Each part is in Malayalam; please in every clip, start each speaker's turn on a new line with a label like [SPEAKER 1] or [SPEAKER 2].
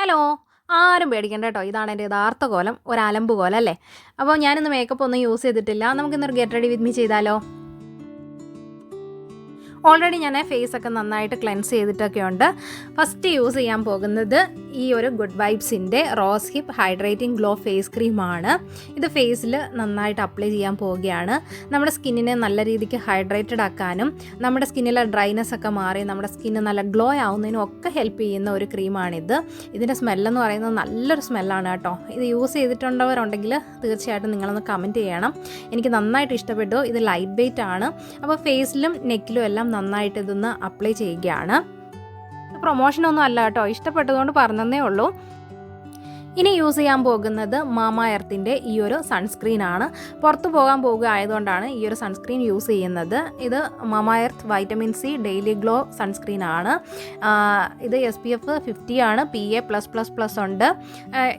[SPEAKER 1] ഹലോ ആരും പേടിക്കണ്ട കേട്ടോ. ഇതാണ് എന്റെ യഥാർത്ഥ കോലം. ഒരു അലമ്പ് കോലം അല്ലേ? അപ്പോൾ ഞാനിന്ന് മേക്കപ്പ് ഒന്നും യൂസ് ചെയ്തിട്ടില്ല. നമുക്കിന്നൊരു ഗെറ്റ് റെഡി വിത്ത് മീ ചെയ്താലോ? ഓൾറെഡി ഞാൻ ഫേസ് ഒക്കെ നന്നായിട്ട് ക്ലെൻസ് ചെയ്തിട്ടൊക്കെ ഉണ്ട്. ഫസ്റ്റ് യൂസ് ചെയ്യാൻ പോകുന്നത് ഈ ഒരു good വൈബ്സിന്റെ rose hip hydrating glow face ക്രീമാണ് ഇത് ഫേസിൽ നന്നായിട്ട് അപ്ലൈ ചെയ്യാൻ പോവുകയാണ്. നമ്മുടെ സ്കിന്നിനെ നല്ല രീതിക്ക് ഹൈഡ്രേറ്റഡ് ആക്കാനും നമ്മുടെ സ്കിന്നിലെ ഡ്രൈനെസ് ഒക്കെ മാറി നമ്മുടെ സ്കിന്ന് നല്ല ഗ്ലോ ആവുന്നതിനും ഒക്കെ ഹെൽപ്പ് ചെയ്യുന്ന ഒരു ക്രീമാണിത് ഇതിന്റെ സ്മെല്ലെന്ന് പറയുന്നത് നല്ലൊരു സ്മെല്ലാണ് കേട്ടോ. ഇത് യൂസ് ചെയ്തിട്ടുള്ളവരുണ്ടെങ്കിൽ തീർച്ചയായിട്ടും നിങ്ങളൊന്ന് കമന്റ് ചെയ്യണം. എനിക്ക് നന്നായിട്ട് ഇഷ്ടപ്പെട്ടു. ഇത് ലൈറ്റ് വെയ്റ്റ് ആണ് അപ്പോൾ ഫേസിലും നെക്കിലും എല്ലാം നന്നായിട്ട് ഇതൊന്ന് അപ്ലൈ ചെയ്യുകയാണ് പ്രൊമോഷനൊന്നും അല്ല കേട്ടോ ഇഷ്ടപ്പെട്ടതുകൊണ്ട് പറഞ്ഞതേ ഉള്ളൂ. ഇനി യൂസ് ചെയ്യാൻ പോകുന്നത് മാമ എർത്തിന്റെ ഈ ഒരു സൺസ്ക്രീൻ ആണ്. പുറത്ത് പോകാൻ പോകുക ആയതുകൊണ്ടാണ് ഈ ഒരു സൺസ്ക്രീൻ യൂസ് ചെയ്യുന്നത്. ഇത് Mamaearth vitamin C daily glow sunscreen ആണ്. ഇത് എസ് പി എഫ് ഫിഫ്റ്റി ആണ് P A plus plus plus ഉണ്ട്.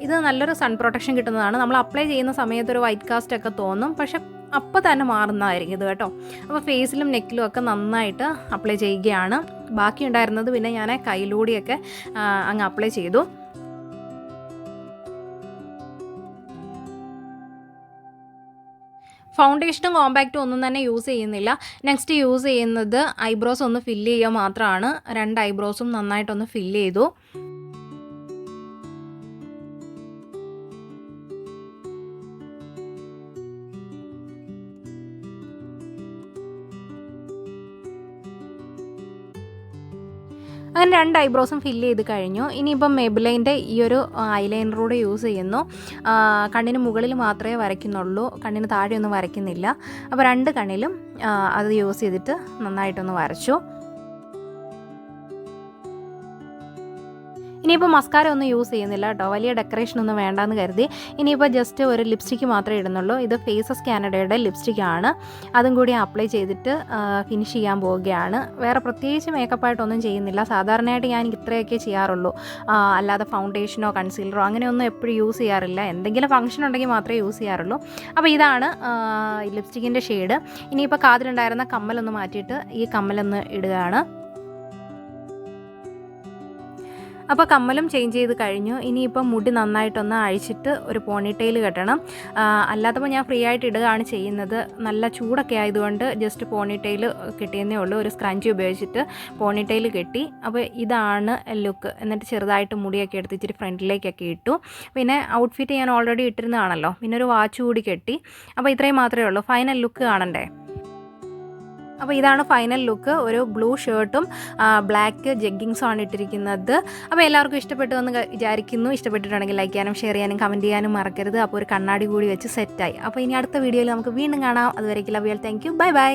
[SPEAKER 1] ഇത് നല്ലൊരു സൺ പ്രൊട്ടക്ഷൻ കിട്ടുന്നതാണ്. നമ്മൾ അപ്ലൈ ചെയ്യുന്ന സമയത്ത് ഒരു വൈറ്റ് കാസ്റ്റ് ഒക്കെ തോന്നും. പക്ഷെ അപ്പോൾ തന്നെ മാറുന്നതായിരിക്കും ഇത് കേട്ടോ. അപ്പോൾ ഫേസിലും നെക്കിലും ഒക്കെ നന്നായിട്ട് അപ്ലൈ ചെയ്യുകയാണ്. ബാക്കി ഉണ്ടായിരുന്നത് പിന്നെ ഞാൻ കയ്യിലൂടെയൊക്കെ അങ്ങ് അപ്ലൈ ചെയ്തു. ഫൗണ്ടേഷനും കോമ്പാക്റ്റും ഒന്നും തന്നെ യൂസ് ചെയ്യുന്നില്ല. നെക്സ്റ്റ് യൂസ് ചെയ്യുന്നത് ഐബ്രോസ് ഒന്ന് ഫില്ല് ചെയ്യുക മാത്രമാണ്. രണ്ട് ഐബ്രോസും നന്നായിട്ടൊന്ന് ഫില്ല് ചെയ്തു. അങ്ങനെ രണ്ട് ഐബ്രോസും ഫില്ല് ചെയ്ത് കഴിഞ്ഞു. ഇനിയിപ്പം മെബിലൈന്റെ ഈ ഒരു ഐലൈനറൂടെ യൂസ് ചെയ്യുന്നു. കണ്ണിന് മുകളിൽ മാത്രമേ വരയ്ക്കുന്നുള്ളൂ. കണ്ണിന് താഴെയൊന്നും വരയ്ക്കുന്നില്ല. അപ്പോൾ രണ്ട് കണ്ണിലും അത് യൂസ് ചെയ്തിട്ട് നന്നായിട്ടൊന്ന് വരച്ചു. ഇനിയിപ്പോൾ മസ്കാര ഒന്നും യൂസ് ചെയ്യുന്നില്ല കേട്ടോ വലിയ ഡെക്കറേഷൻ ഒന്നും വേണ്ടാന്ന് കരുതി. ഇനിയിപ്പോൾ ജസ്റ്റ് ഒരു ലിപ്സ്റ്റിക്ക് മാത്രമേ ഇടുന്നുള്ളൂ. ഇത് ഫേസസ് കാനഡയുടെ ലിപ്സ്റ്റിക് ആണ്. അതും കൂടി അപ്ലൈ ചെയ്തിട്ട് ഫിനിഷ് ചെയ്യാൻ പോവുകയാണ്. വേറെ പ്രത്യേകിച്ച് മേക്കപ്പ് ആയിട്ടൊന്നും ചെയ്യുന്നില്ല. സാധാരണയായിട്ട് ഞാൻ ഇത്രയൊക്കെ ചെയ്യാറുള്ളൂ. അല്ലാതെ ഫൗണ്ടേഷനോ കൺസീലറോ അങ്ങനെയൊന്നും എപ്പോഴും യൂസ് ചെയ്യാറില്ല. എന്തെങ്കിലും ഫംഗ്ഷൻ ഉണ്ടെങ്കിൽ മാത്രമേ യൂസ് ചെയ്യാറുള്ളൂ. അപ്പോൾ ഇതാണ് ലിപ്സ്റ്റിക്കിന്റെ ഷെയ്ഡ് ഇനിയിപ്പോൾ കാതിലുണ്ടായിരുന്ന കമ്മലൊന്ന് മാറ്റിയിട്ട് ഈ കമ്മലൊന്ന് ഇടുകയാണ്. അപ്പോൾ കമ്മലും ചേഞ്ച് ചെയ്ത് കഴിഞ്ഞു. ഇനിയിപ്പം മുടി നന്നായിട്ടൊന്ന് അഴിച്ചിട്ട് ഒരു പോണിറ്റെയിൽ കെട്ടണം. അല്ലാത്തപ്പോൾ ഞാൻ ഫ്രീ ആയിട്ട് ഇടുകയാണ് ചെയ്യുന്നത്. നല്ല ചൂടൊക്കെ ആയതുകൊണ്ട് ജസ്റ്റ് പോണിറ്റെയിൽ കിട്ടിയെന്നേ ഉള്ളൂ. ഒരു സ്ക്രഞ്ചി ഉപയോഗിച്ചിട്ട് പോണിറ്റെയിൽ കെട്ടി. അപ്പോൾ ഇതാണ് ലുക്ക് എന്നിട്ട് ചെറുതായിട്ട് മുടിയൊക്കെ എടുത്ത് ഇച്ചിരി ഫ്രണ്ടിലേക്കൊക്കെ ഇട്ടു. പിന്നെ ഔട്ട്ഫിറ്റ് ഞാൻ ഓൾറെഡി ഇട്ടിരുന്നതാണല്ലോ. പിന്നെ ഒരു വാച്ച് കൂടി കെട്ടി. അപ്പോൾ ഇത്രയും മാത്രമേ ഉള്ളൂ. ഫൈനൽ ലുക്ക് കാണണ്ടേ? അപ്പോൾ ഇതാണ് ഫൈനൽ ലുക്ക് ഒരു ബ്ലൂ ഷർട്ടും ബ്ലാക്ക് ജഗ്ഗിങ്സും ആണ് ഇട്ടിരിക്കുന്നത്. അപ്പോൾ എല്ലാവർക്കും ഇഷ്ടപ്പെട്ടു എന്ന് വിചാരിക്കുന്നു. ഇഷ്ടപ്പെട്ടിട്ടുണ്ടെങ്കിൽ ലൈക്ക് ചെയ്യാനും ഷെയർ ചെയ്യാനും കമന്റ് ചെയ്യാനും മറക്കരുത്. അപ്പോൾ ഒരു കണ്ണാടി കൂടി വെച്ച് സെറ്റായി അപ്പോൾ ഇനി അടുത്ത വീഡിയോയിൽ നമുക്ക് വീണ്ടും കാണാം. അതുവരേക്കും love you thank you bye bye